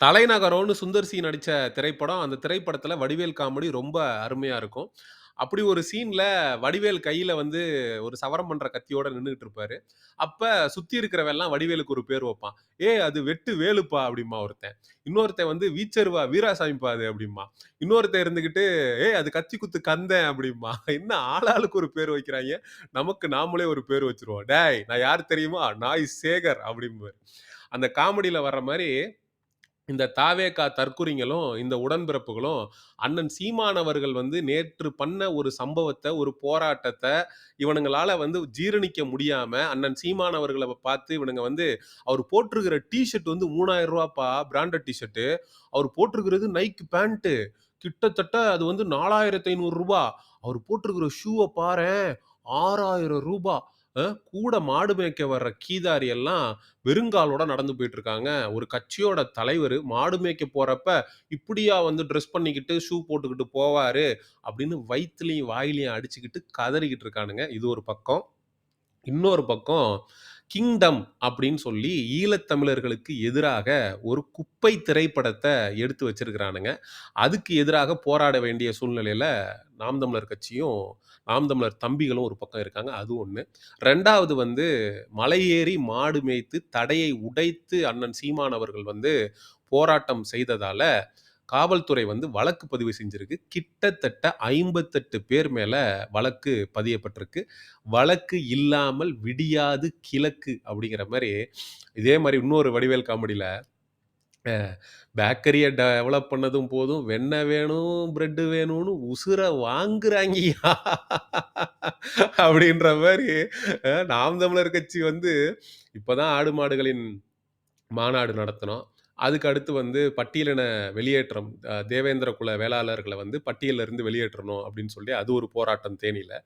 தலைநகரம்னு Sundar C நடிச்ச திரைப்படம். அந்த திரைப்படத்துல வடிவேல் காமெடி ரொம்ப அருமையா இருக்கும். அப்படி ஒரு சீன்ல வடிவேல் கையில வந்து ஒரு சவரம் பண்ற கத்தியோட நின்னுகிட்டு இருப்பாரு. அப்ப சுத்தி இருக்கிறவன்லாம் வடிவேலுக்கு ஒரு பேர் வைப்பான். "ஏய் அது வெட்டு வேலுப்பா" அப்படிம்பான் ஒருத்தன். இன்னொருத்தன் வந்து "வீச்சருவா வீராசாமிப்பா அது" அப்படிம்பான். இன்னொருத்தன் இருந்துகிட்டு, "ஏய் அது கத்தி குத்து கந்தன்" அப்படிம்பான். என்ன ஆளாளுக்கு ஒரு பேர் வைக்கிறாய்ங்க. நமக்கு நாமளே ஒரு பேர் வச்சுருவோம். "டேய் நான் யார் தெரியுமா? நாய் சேகர்" அப்படிம்பாரு. அந்த காமெடியில் வர்ற மாரி இந்த தாவேகா தற்குறிங்களும், இந்த உடன்பிறப்புகளும், அண்ணன் சீமானவர்கள் வந்து நேற்று பண்ண ஒரு சம்பவத்தை ஒரு போராட்டத்தை இவனுங்களால வந்து ஜீரணிக்க முடியாம, அண்ணன் சீமானவர்களை பார்த்து இவனுங்க வந்து அவர் போட்டிருக்கிற டிஷர்ட் வந்து மூணாயிரம் ரூபாப்பா பிராண்டட் டிஷர்ட்டு அவர் போட்டிருக்கிறது நைக் பேண்ட்டு கிட்டத்தட்ட அது வந்து நாலாயிரத்தி ஐநூறு ரூபா. அவர் போட்டிருக்கிற ஷூவை பாரேன் ஆறாயிரம் ரூபாய் கூட மாடு மேய்க்க வர்ற கீதாரி எல்லாம் வெறுங்காலோட நடந்து போயிட்டு இருக்காங்க. ஒரு கட்சியோட தலைவர் மாடு மேய்க்க போறப்ப, இப்படியா வந்து ட்ரெஸ் பண்ணிக்கிட்டு, ஷூ போட்டுக்கிட்டு போவாரு? அப்படின்னு வயிற்றுலையும் வாயிலையும் அடிச்சுக்கிட்டு கதறிக்கிட்டு இருக்கானுங்க. இது ஒரு பக்கம். இன்னொரு பக்கம் கிங்டம் அப்படின்னு சொல்லி ஈழத்தமிழர்களுக்கு எதிராக ஒரு குப்பை திரைப்படத்தை எடுத்து வச்சிருக்கிறானுங்க. அதுக்கு எதிராக போராட வேண்டிய சூழ்நிலையில் நாம் தமிழர் கட்சியும், நாம் தமிழர் தம்பிகளும் ஒரு பக்கம் இருக்காங்க. அது 1. 2வது வந்து மலை ஏறி மாடு மேய்த்து தடையை உடைத்து அண்ணன் சீமான் அவர்கள் வந்து போராட்டம் செய்ததால் காவல்துறை வந்து வழக்கு பதிவு செஞ்சிருக்கு. கிட்டத்தட்ட 58 பேர் மேலே வழக்கு பதியப்பட்டிருக்கு. வழக்கு இல்லாமல் விடியாது கிழக்கு அப்படிங்கிற மாதிரி இதே மாதிரி இன்னொரு வடிவேல் காமெடியில் பேக்கரியை டெவலப் பண்ணதும் போதும், வெண்ணெய் வேணும், பிரெட்டு வேணும்னு உசுர வாங்குறாங்கயா அப்படின்ற மாதிரி நாம் தமிழர் கட்சி வந்து இப்பதான் ஆடு மாடுகளின் மாநாடு நடத்தினோம் அதுக்கு அடுத்து வந்து பட்டியலின வெளியேற்றம் தேவேந்திர குல வேளாளர்களை வந்து பட்டியலிருந்து வெளியேற்றணும் அப்படின்னு சொல்லி அது ஒரு போராட்டம் தேனியில்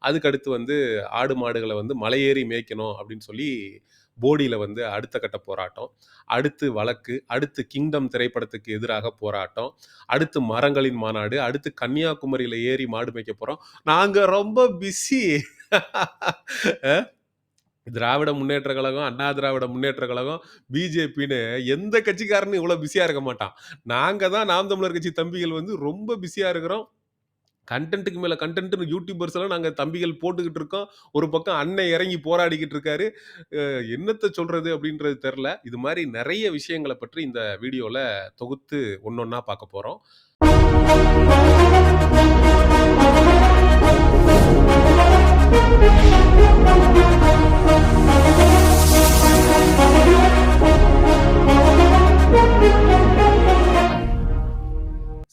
அதுக்கு அடுத்து வந்து ஆடு மாடுகளை வந்து மலை ஏறி மேய்க்கணும் அப்படின்னு சொல்லி போடியில் வந்து அடுத்த கட்ட போராட்டம். அடுத்து வழக்கு, அடுத்து கிங்டம் திரைப்படத்துக்கு எதிராக போராட்டம், அடுத்து மரங்களின் மாநாடு, அடுத்து கன்னியாகுமரியில் ஏறி மாடு மேய்க்க போகிறோம் நாங்கள் ரொம்ப பிஸி. திராவிட முன்னேற்ற கழகம், அண்ணா திராவிட முன்னேற்ற கழகம், பிஜேபின்னு எந்த கட்சிக்காரனும் இவ்வளோ பிஸியாக இருக்க மாட்டான். நாங்கள் தான் நாம் தமிழர் கட்சி தம்பிகள் வந்து ரொம்ப பிஸியாக இருக்கிறோம். கண்டென்ட்டுக்கு மேலே கண்டென்ட்னு யூடியூபர்ஸ் எல்லாம் நாங்கள் தம்பிகள் போட்டுக்கிட்டு இருக்கோம். ஒரு பக்கம் அண்ணன் இறங்கி போராடிக்கிட்டு இருக்காரு. என்னத்தை சொல்கிறது அப்படின்றது தெரில இது மாதிரி நிறைய விஷயங்களை பற்றி இந்த வீடியோவில் தொகுத்து ஒன்றொன்னா பார்க்க போறோம்.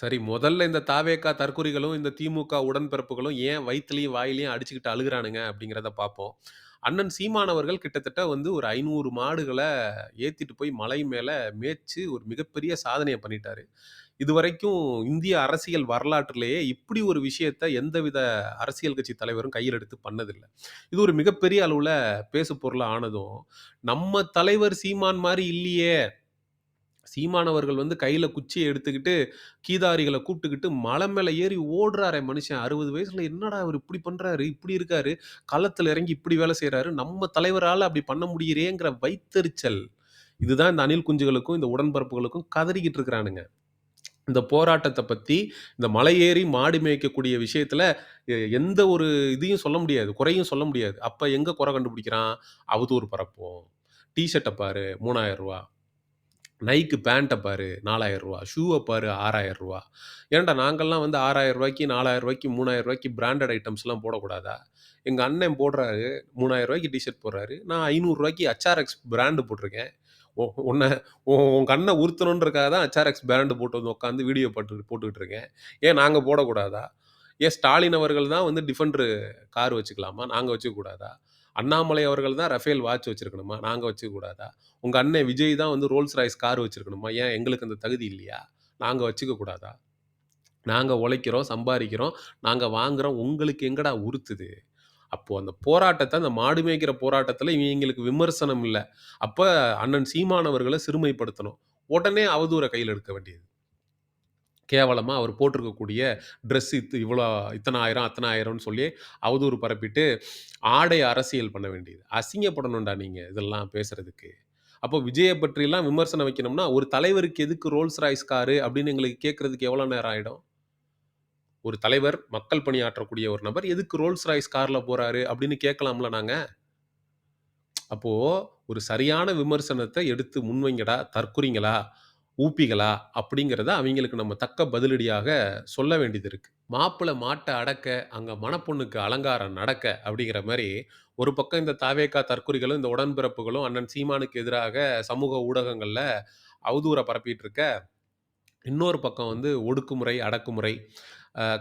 சரி, முதல்ல இந்த தாவேக்கா தற்குறிகளும், இந்த திமுக உடன்பிறப்புகளும் ஏன் வயித்துலயும், வாயிலயும் அடிச்சுக்கிட்டு அழுகுறானுங்க அப்படிங்கிறத பார்ப்போம். அண்ணன் சீமான் அவர்கள் கிட்டத்தட்ட வந்து ஒரு 500 மாடுகள ஏத்திட்டு போய் மலை மேல மேய்ச்சு ஒரு மிகப்பெரிய சாதனைய பண்ணிட்டாரு. இதுவரைக்கும் இந்திய அரசியல் வரலாற்றிலேயே இப்படி ஒரு விஷயத்த எந்தவித அரசியல் கட்சி தலைவரும் கையில் எடுத்து பண்ணதில்ல. இது ஒரு மிகப்பெரிய அளவுல பேசு பொருளா ஆனதும், நம்ம தலைவர் சீமான் மாரி இல்லையே சீமானவர்கள் வந்து கையில் குச்சியை எடுத்துக்கிட்டு, கீதாரிகளை கூப்பிட்டுக்கிட்டு மலை மேலே ஏறி ஓடுறாரே மனுஷன். அறுபது வயசில் என்னடா அவர் இப்படி பண்ணுறாரு இப்படி இருக்காரு. களத்தில் இறங்கி இப்படி வேலை செய்கிறாரு நம்ம தலைவரால் அப்படி பண்ண முடியிறேங்கிற வைத்தறிச்சல் இதுதான் இந்த அணில் குஞ்சுகளுக்கும், இந்த உடன்பரப்புகளுக்கும் கதறிக்கிட்டு இருக்கிறானுங்க. இந்த போராட்டத்தை பற்றி இந்த மலை ஏறி மாடு மேய்க்கக்கூடிய விஷயத்தில் எந்த ஒரு இதையும் சொல்ல முடியாது. குறையும் சொல்ல முடியாது. அப்போ எங்கே குறை கண்டுபிடிக்கிறான்? அவதூறு பரப்புவோம். டிஷர்ட்டை பாரு மூணாயிரம் ரூபா நைக்கு பேண்ட்டை பாரு நாலாயிரம் ரூபா ஷூவை பாரு ஆறாயிரம் ரூபா ஏன்டா நாங்கள்லாம் வந்து ஆறாயிரம் ரூபாய்க்கு நாலாயிரம் ரூபாய்க்கு மூணாயிரம் ரூபாய்க்கு பிராண்டட் ஐட்டம்ஸ்லாம் போடக்கூடாதா? எங்கள் அண்ணன் போடுறாரு மூணாயிரம் ரூபாய்க்கு டிஷர்ட் போடுறாரு. நான் ஐநூறுரூவாய்க்கு அச்ஆர்எக்ஸ் பிராண்டு போட்டிருக்கேன். உன்னை உன்ன உன் உன் கண்ண தான் அச்ஆர்எக்ஸ் பிராண்டு போட்டு வந்து உட்காந்து வீடியோ போட்டு போட்டுக்கிட்டு இருக்கேன். ஏன் நாங்கள் போடக்கூடாதா? ஏன் ஸ்டாலின் அவர்கள் தான் வந்து டிஃபெண்டர் கார் வச்சுக்கலாமா? நாங்கள் வச்சுக்கக்கூடாதா? அண்ணாமலை அவர்கள் தான் ரஃபேல் வாட்ச் வச்சிருக்கணுமா? நாங்கள் வச்சுக்கக்கூடாதா? உங்கள் அண்ணன் விஜய் தான் வந்து ரோல்ஸ் ராய்ஸ் கார் வச்சுருக்கணுமா ஏன் எங்களுக்கு அந்த தகுதி இல்லையா? நாங்கள் வச்சுக்க கூடாதா? உழைக்கிறோம், சம்பாதிக்கிறோம் நாங்கள் வாங்குகிறோம் உங்களுக்கு எங்கடா உறுத்துது? அப்போது அந்த போராட்டத்தை அந்த மாடு மேய்க்கிற போராட்டத்துல இவங்களுக்கு விமர்சனம் இல்லை அப்போ அண்ணன் சீமானவர்களை சிறுமைப்படுத்தணும். உடனே அவதூற கையில் எடுக்க வேண்டியது. கேவலமாக அவர் போட்டிருக்கக்கூடிய ட்ரெஸ் இத் இவ்வளோ இத்தனை ஆயிரம், அத்தனை ஆயிரம்னு சொல்லி அவதூறு பரப்பிட்டு, ஆடை அரசியல் பண்ண வேண்டியது. அசிங்கப்படணும்டா நீங்கள் இதெல்லாம் பேசுகிறதுக்கு அப்போ விஜயை பற்றிலாம் விமர்சனம் வைக்கணும்னா, ஒரு தலைவருக்கு எதுக்கு ரோல்ஸ் ராய்ஸ் காரு அப்படின்னு எங்களுக்கு கேட்குறதுக்கு எவ்வளோ நேரம் ஆகிடும் ஒரு தலைவர், மக்கள் பணியாற்றக்கூடிய ஒரு நபர் எதுக்கு ரோல்ஸ் ராய்ஸ் காரில் போகிறாரு அப்படின்னு கேட்கலாம்ல நாங்கள் அப்போ ஒரு சரியான விமர்சனத்தை எடுத்து முன்வைங்கடா, தற்குறிங்களா, ஊப்பிகளா அப்படிங்கிறத அவங்களுக்கு நம்ம தக்க பதிலடியாக சொல்ல வேண்டியது இருக்கு. மாப்பிள்ளை மாட்டை அடக்க, அங்க மணப்பொண்ணுக்கு அலங்காரம் நடக்க அப்படிங்கிற மாதிரி ஒரு பக்கம் இந்த தாவேக்கா தற்கொலைகளும் இந்த உடன்பிறப்புகளும் அண்ணன் சீமானுக்கு எதிராக சமூக ஊடகங்கள்ல அவதூற பரப்பிட்டு இருக்க, இன்னொரு பக்கம் வந்து ஒடுக்குமுறை, அடக்குமுறை,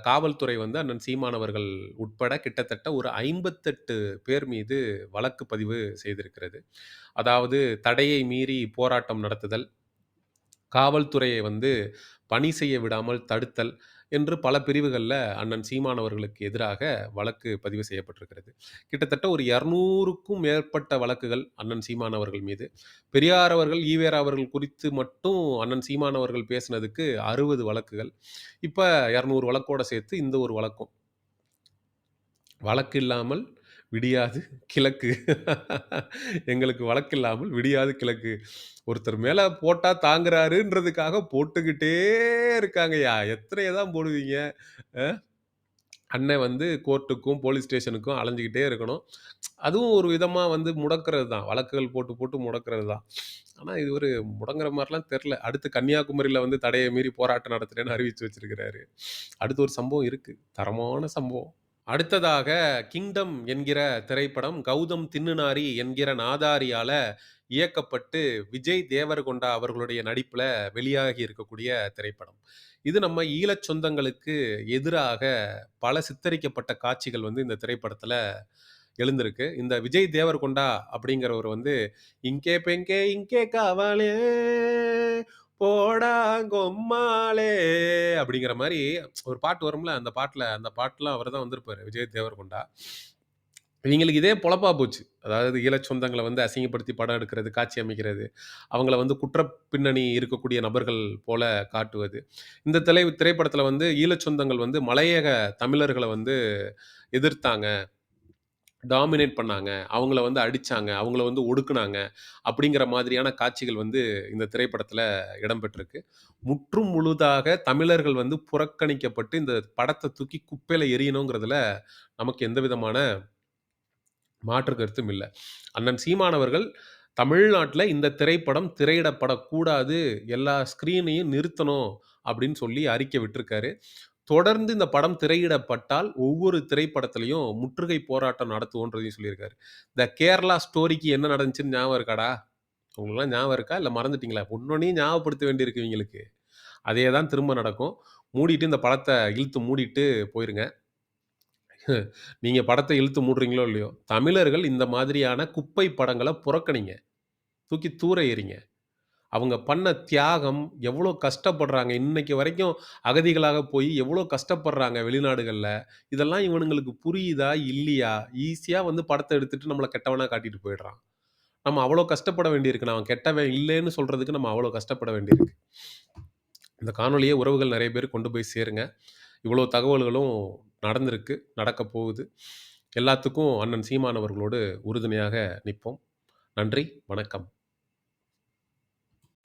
காவல்துறை வந்து அண்ணன் சீமானவர்கள் உட்பட கிட்டத்தட்ட ஒரு 58 பேர் மீது வழக்கு பதிவு செய்திருக்கிறது. அதாவது தடையை மீறி போராட்டம் நடத்துதல், காவல்துறையை வந்து பணி செய்ய விடாமல் தடுத்தல் என்று பல பிரிவுகளில் அண்ணன் சீமான் அவர்களுக்கு எதிராக வழக்கு பதிவு செய்யப்பட்டிருக்கிறது. கிட்டத்தட்ட ஒரு 200க்கும் மேற்பட்ட வழக்குகள் அண்ணன் சீமான் அவர்கள் மீது. பெரியார் அவர்கள், ஈவேரா அவர்கள் குறித்து மட்டும் அண்ணன் சீமான் அவர்கள் பேசினதுக்கு 60 வழக்குகள். இப்போ இரநூறு வழக்கோட சேர்த்து இந்த ஒரு வழக்கும். வழக்கு இல்லாமல் விடியாது கிழக்கு. எங்களுக்கு வழக்கில்லாமல் விடியாது கிழக்கு. ஒருத்தர் மேலே போட்டால் தாங்குறாருன்றதுக்காக போட்டுக்கிட்டே இருக்காங்கய்யா. எத்தனையை தான் போடுவீங்க? அண்ணன் வந்து கோர்ட்டுக்கும், போலீஸ் ஸ்டேஷனுக்கும் அலைஞ்சிக்கிட்டே இருக்கணும். அதுவும் ஒரு விதமாக வந்து முடக்கிறது தான். வழக்குகள் போட்டு, போட்டு முடக்கிறது தான். ஆனால் இது ஒரு முடங்குற மாதிரிலாம் தெரில அடுத்து கன்னியாகுமரியில் வந்து தடையை மீறி போராட்டம் நடத்துறேன்னு அறிவித்து வச்சிருக்கிறாரு. அடுத்து ஒரு சம்பவம் இருக்குது தரமான சம்பவம். அடுத்ததாக கிங்டம் என்கிற திரைப்படம் கௌதம் தின்னுனாரி என்கிற நாதாரியால இயக்கப்பட்டு, விஜய் தேவரகொண்டா அவர்களுடைய நடிப்பில் வெளியாகி இருக்கக்கூடிய திரைப்படம். இது நம்ம ஈழச் சொந்தங்களுக்கு எதிராக பல சித்தரிக்கப்பட்ட காட்சிகள் வந்து இந்த திரைப்படத்தில் எழுந்திருக்கு. இந்த விஜய் தேவர்கொண்டா அப்படிங்கிறவர் வந்து, "இங்கே பெங்கே இங்கே காவாலே, போடா கொம்மாளே" அப்படிங்கிற மாதிரி ஒரு பாட்டு வரும்ல, அந்த பாட்டில் அந்த பாட்டெலாம் அவர் தான் வந்திருப்பார் விஜய் தேவர்கொண்டா இவங்களுக்கு இதே பொழப்பா போச்சு. அதாவது ஈழச் சொந்தங்களை வந்து அசிங்கப்படுத்தி படம் எடுக்கிறது, காட்சி அமைக்கிறது, அவங்கள வந்து குற்ற பின்னணி இருக்கக்கூடிய நபர்கள் போல காட்டுவது. இந்த திரை திரைப்படத்தில் வந்து ஈழச் சொந்தங்கள் வந்து மலையக தமிழர்களை வந்து எதிர்த்தாங்க. டாமினேட் பண்ணாங்க. அவங்கள வந்து அடித்தாங்க அவங்கள வந்து ஒடுக்குனாங்க. அப்படிங்கிற மாதிரியான காட்சிகள் வந்து இந்த திரைப்படத்தில் இடம்பெற்றிருக்கு. முற்றும் முழுதாக தமிழர்கள் வந்து புறக்கணிக்கப்பட்டு, இந்த படத்தை தூக்கி குப்பையில் எரியணுங்கிறதுல நமக்கு எந்த விதமான மாற்று கருத்தும் இல்லை அண்ணன் சீமானவர்கள் தமிழ்நாட்டில் இந்த திரைப்படம் திரையிடப்படக்கூடாது. எல்லா ஸ்க்ரீனையும் நிறுத்தணும் அப்படின்னு சொல்லி அறிக்கை விட்டுருக்காரு தொடர்ந்து இந்த படம் திரையிடப்பட்டால், ஒவ்வொரு திரைப்படத்திலையும் முற்றுகை போராட்டம் நடத்துவோன்றதையும் சொல்லியிருக்காரு. இந்த கேரளா ஸ்டோரிக்கு என்ன நடந்துச்சுன்னு ஞாபகம் இருக்காடா? உங்களுக்கெல்லாம் ஞாபகம் இருக்கா? இல்லை மறந்துட்டீங்களா? ஒண்ணொண்ணையும் ஞாபகப்படுத்த வேண்டியிருக்கு இவங்களுக்கு அதே தான் திரும்ப நடக்கும். மூடிட்டு இந்த படத்தை இழுத்து மூடிட்டு போயிருங்க. நீங்கள் படத்தை இழுத்து மூடுறீங்களோ இல்லையோ, தமிழர்கள் இந்த மாதிரியான குப்பை படங்களை புறக்கணிங்க. தூக்கி தூர எறிங்க. அவங்க பண்ண தியாகம் எவ்வளோ கஷ்டப்படுறாங்க. இன்னைக்கு வரைக்கும் அகதிகளாக போய் எவ்வளோ கஷ்டப்படுறாங்க வெளிநாடுகளில் இதெல்லாம் இவனுங்களுக்கு புரியுதா? இல்லையா? ஈஸியாக வந்து படத்தை எடுத்துட்டு நம்மளை கெட்டவனாக காட்டிட்டு போயிடுறான். நம்ம அவ்வளோ கஷ்டப்பட வேண்டியிருக்கு. அவன் கெட்டவன் இல்லைன்னு சொல்கிறதுக்கு நம்ம அவ்வளோ கஷ்டப்பட வேண்டியிருக்கு. இந்த காணொலியை உறவுகள் நிறைய பேர் கொண்டு போய் சேருங்க. இவ்வளோ தகவல்களும் நடந்திருக்கு. நடக்க போகுது. எல்லாத்துக்கும் அண்ணன் சீமானவர்களோடு உறுதுணையாக நிற்போம் நன்றி, வணக்கம்.